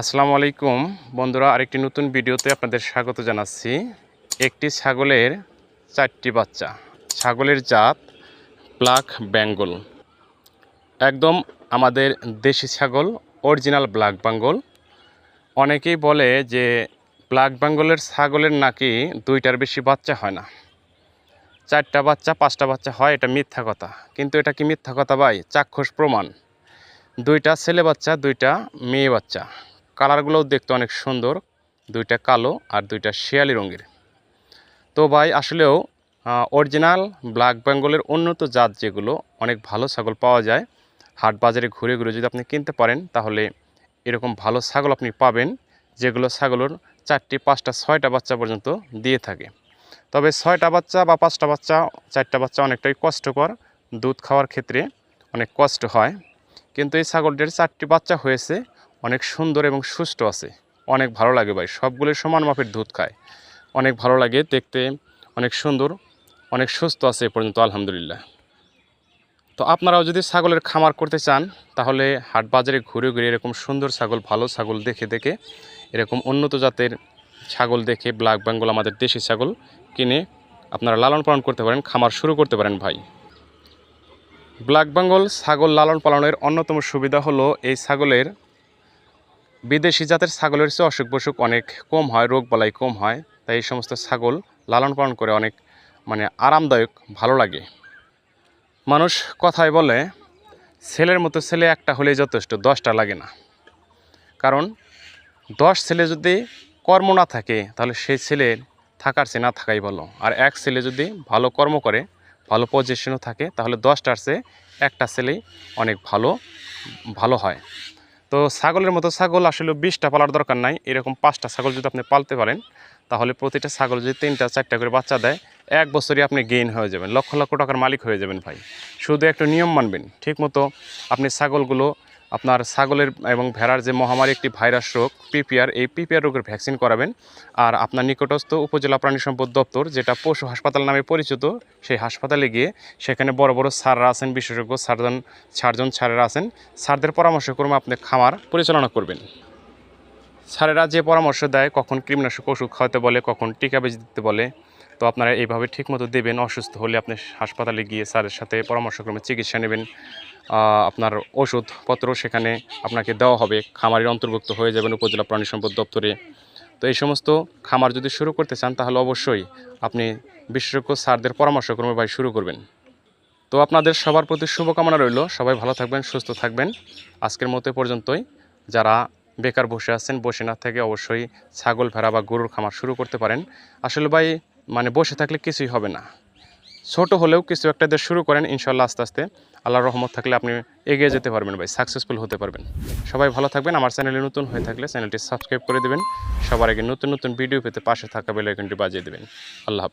আসসালামু আলাইকুম। বন্ধুরা, আরেকটি নতুন ভিডিওতে আপনাদের স্বাগত জানাচ্ছি। একটি ছাগলের চারটি বাচ্চা। ছাগলের জাত ব্ল্যাক বেঙ্গল। একদম আমাদের দেশি ছাগল, অরিজিনাল ব্ল্যাক বেঙ্গল। অনেকেই বলে যে ব্ল্যাক বেঙ্গলের ছাগলের নাকি দুইটার বেশি বাচ্চা হয় না। চারটা বাচ্চা, পাঁচটা বাচ্চা হয়, এটা মিথ্যা কথা। কিন্তু এটা কি মিথ্যা কথা ভাই? চাক্ষুষ প্রমাণ। দুইটা ছেলে বাচ্চা, দুইটা মেয়ে বাচ্চা। কালারগুলোও দেখতে অনেক সুন্দর। দুইটা কালো আর দুইটা শেয়ালি রঙের। তো ভাই, আসলেও অরিজিনাল ব্ল্যাক বেঙ্গলের উন্নত জাত যেগুলো, অনেক ভালো ছাগল পাওয়া যায়। হাট বাজারে ঘুরে ঘুরে যদি আপনি কিনতে পারেন, তাহলে এরকম ভালো ছাগল আপনি পাবেন, যেগুলো ছাগলের চারটি, পাঁচটা, ছয়টা বাচ্চা পর্যন্ত দিয়ে থাকে। তবে ছয়টা বাচ্চা বা পাঁচটা বাচ্চা, চারটা বাচ্চা অনেকটাই কষ্টকর। দুধ খাওয়ার ক্ষেত্রে অনেক কষ্ট হয়। কিন্তু এই ছাগলটির চারটি বাচ্চা হয়েছে অনেক সুন্দর এবং সুস্থ আছে। অনেক ভালো লাগে ভাই, সবগুলো সমান মাপের দুধ খায়। অনেক ভালো লাগে দেখতে, অনেক সুন্দর, অনেক সুস্থ আছে এ পর্যন্ত, আলহামদুলিল্লাহ। তো আপনারাও যদি ছাগলের খামার করতে চান, তাহলে হাট বাজারে ঘুরে ঘুরে এরকম সুন্দর ছাগল, ভালো ছাগল দেখে দেখে, এরকম উন্নত জাতের ছাগল দেখে ব্ল্যাক বেঙ্গল, আমাদের দেশি ছাগল কিনে আপনারা লালন পালন করতে পারেন, খামার শুরু করতে পারেন ভাই। ব্ল্যাক বেঙ্গল ছাগল লালন পালনের অন্যতম সুবিধা হলো এই ছাগলের বিদেশি জাতের ছাগলের চেয়ে অসুখ বসুখ অনেক কম হয়, রোগ বালাই কম হয়, তাই এই সমস্ত ছাগল লালন পালন করে অনেক মানে আরামদায়ক, ভালো লাগে। মানুষ কথায় বলে, ছেলের মতো ছেলে একটা হলেই যথেষ্ট, দশটা লাগে না। কারণ দশ ছেলে যদি কর্ম না থাকে, তাহলে সেই ছেলে থাকার চেয়ে না থাকাই ভালো। আর এক ছেলে যদি ভালো কর্ম করে, ভালো পজিশনও থাকে, তাহলে দশটার চেয়ে একটা ছেলেই অনেক ভালো ভালো হয়। তো ছাগলের মতো ছাগল আসলে বিশটা পালার দরকার নাই। এরকম পাঁচটা ছাগল যদি আপনি পালতে পারেন, তাহলে প্রতিটা ছাগল যদি তিনটা, চারটা করে বাচ্চা দেয়, এক বছরই আপনি গেইন হয়ে যাবেন। লক্ষ লক্ষ টাকার মালিক হয়ে যাবেন ভাই। শুধু একটু নিয়ম মানবেন। ঠিক মতো আপনি ছাগলগুলো আপনার ছাগলের এবং ভেড়ার যে মহামারী একটি ভাইরাস রোগ, পিপিআর, এই পিপিআর রোগের ভ্যাকসিন করাবেন। আর আপনার নিকটস্থ উপজেলা প্রাণী সম্পদ দপ্তর, যেটা পশু হাসপাতাল নামে পরিচিত, সেই হাসপাতালে গিয়ে সেখানে বড় বড় স্যাররা আছেন, বিশেষজ্ঞ সার্জন সার্জন স্যারেরা আছেন। স্যারদের পরামর্শক্রমে আপনি খামার পরিচালনা করবেন। স্যারেরা যে পরামর্শ দেয়, কখন কীটনাশক ওষুধ খাওয়াতে বলে, কখন টিকা বেজি দিতে বলে তো আপনারা এইভাবে ঠিকমতো দেবেন, অসুস্থ হলে আপনি হাসপাতালে গিয়ে স্যারের সাথে পরামর্শক্রমে চিকিৎসা নেবেন। আপনার ওষুধপত্র সেখানে আপনাকে দেওয়া হবে। খামারের অন্তর্ভুক্ত হয়ে যাবেন উপজেলা প্রাণী সম্পদ দপ্তরে। তো এই সমস্ত খামার যদি শুরু করতে চান, তাহলে অবশ্যই আপনি বিশেষজ্ঞ স্যারদের পরামর্শক্রমে ভাই শুরু করবেন। তো আপনাদের সবার প্রতি শুভকামনা রইল। সবাই ভালো থাকবেন, সুস্থ থাকবেন। আজকের মতো পর্যন্তই। যারা বেকার বসে আছেন, বসে না থেকে অবশ্যই ছাগল, ভেড়া বা গরুর খামার শুরু করতে পারেন। আসলে ভাই মানে বসে থাকলে কিছুই হবে না। ছোট হলেও কিছু একটা দিয়ে শুরু করেন ইনশাল্লাহ আস্তে আস্তে। আল্লাহর রহমত থাকলে আপনি এগিয়ে যেতে পারবেন ভাই সাকসেসফুল হতে পারবেন। সবাই ভালো থাকবেন, আমার চ্যানেলে নতুন হয়ে থাকলে চ্যানেলটি সাবস্ক্রাইব করে দেবেন। সবার আগে নতুন নতুন ভিডিও পেতে পাশে থাকা বেলাইকনটি বাজিয়ে দেবেন। আল্লাহ হাফিজ।